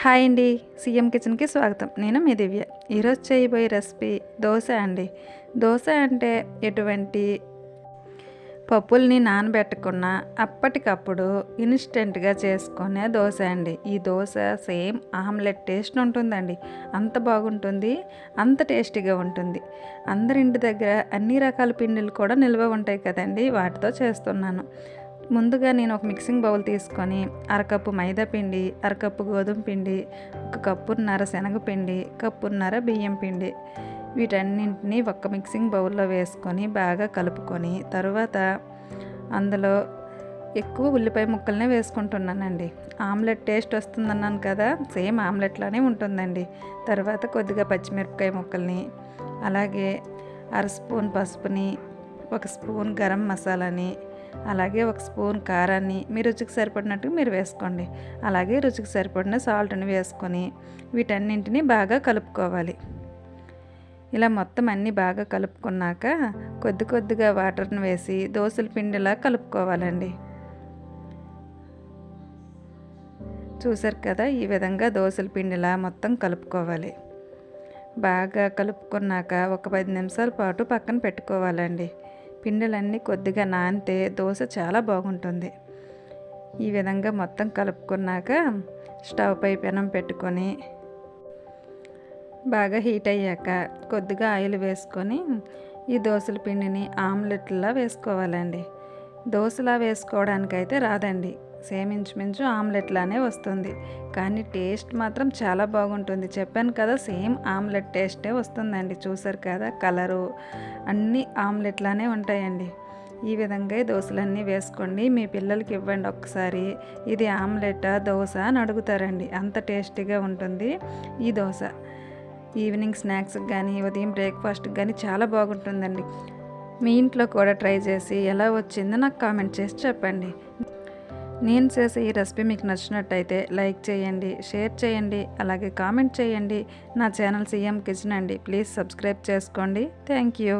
Hi అండి CM కిచెన్కి స్వాగతం. నేను మీ దివ్య. ఈరోజు చేయబోయే రెసిపీ దోశ అండి. దోశ అంటే ఎటువంటి పప్పుల్ని నానబెట్టకున్న అప్పటికప్పుడు ఇన్స్టెంట్గా చేసుకునే దోశ అండి. ఈ దోశ సేమ్ ఆమ్లెట్ టేస్ట్ ఉంటుందండి. అంత బాగుంటుంది అంత టేస్టీగా ఉంటుంది. అందరి ఇంటి దగ్గర అన్ని రకాల పిండిలు కూడా నిల్వ ఉంటాయి కదండి వాటితో చేస్తున్నాను. ముందుగా నేను ఒక మిక్సింగ్ బౌల్ తీసుకొని అరకప్పు మైదా పిండి అరకప్పు గోధుమ పిండి ఒక కప్పున్నర శనగపిండి కప్పున్నర బియ్యం పిండి. వీటన్నింటినీ ఒక్క మిక్సింగ్ బౌల్లో వేసుకొని బాగా కలుపుకొని తరువాత అందులో ఎక్కువ ఉల్లిపాయ ముక్కలనే వేసుకుంటున్నానండి. ఆమ్లెట్ టేస్ట్ వస్తుందన్నాను కదా సేమ్ ఆమ్లెట్లానే ఉంటుందండి. తర్వాత కొద్దిగా పచ్చిమిరపకాయ ముక్కల్ని అలాగే అర స్పూన్ పసుపుని ఒక స్పూన్ గరం మసాలాని అలాగే ఒక స్పూన్ కారాన్ని మీ రుచికి సరిపడినట్టు మీరు వేసుకోండి. అలాగే రుచికి సరిపడిన సాల్ట్ని వేసుకొని వీటన్నింటినీ బాగా కలుపుకోవాలి. ఇలా మొత్తం అన్నీ బాగా కలుపుకున్నాక కొద్ది కొద్దిగా వాటర్ని వేసి దోశల పిండిలా కలుపుకోవాలండి. చూసారు కదా ఈ విధంగా దోశల పిండిలా మొత్తం కలుపుకోవాలి. బాగా కలుపుకున్నాక ఒక పది నిమిషాల పాటు పక్కన పెట్టుకోవాలండి. పిండిలన్నీ కొద్దిగా నానితే దోశ చాలా బాగుంటుంది. ఈ విధంగా మొత్తం కలుపుకున్నాక స్టవ్ పై పెనం పెట్టుకొని బాగా హీట్ అయ్యాక కొద్దిగా ఆయిల్ వేసుకొని ఈ దోశల పిండిని ఆమ్లెట్లా వేసుకోవాలండి. దోశలా వేసుకోవడానికైతే రాదండి. సేమ్ ఇంచుమించు ఆమ్లెట్లానే వస్తుంది. కానీ టేస్ట్ మాత్రం చాలా బాగుంటుంది. చెప్పాను కదా సేమ్ ఆమ్లెట్ టేస్టే వస్తుందండి. చూసారు కదా కలరు అన్నీ ఆమ్లెట్లానే ఉంటాయండి. ఈ విధంగా దోశలన్నీ వేసుకోండి. మీ పిల్లలకి ఇవ్వండి ఒకసారి ఇది ఆమ్లెటా దోశ అని అడుగుతారండి. అంత టేస్టీగా ఉంటుంది ఈ దోశ. ఈవినింగ్ స్నాక్స్కి కానీ ఉదయం బ్రేక్ఫాస్ట్కి కానీ చాలా బాగుంటుందండి. మీ ఇంట్లో కూడా ట్రై చేసి ఎలా వచ్చిందో నాకు కామెంట్ చేసి చెప్పండి. నేను చేసే ఈ రెసిపీ మీకు నచ్చినట్టయితే లైక్ చేయండి షేర్ చేయండి అలాగే కామెంట్ చేయండి. నా ఛానల్ సీఎం కిచెన్ అండి. ప్లీజ్ సబ్స్క్రైబ్ చేసుకోండి. Thank you.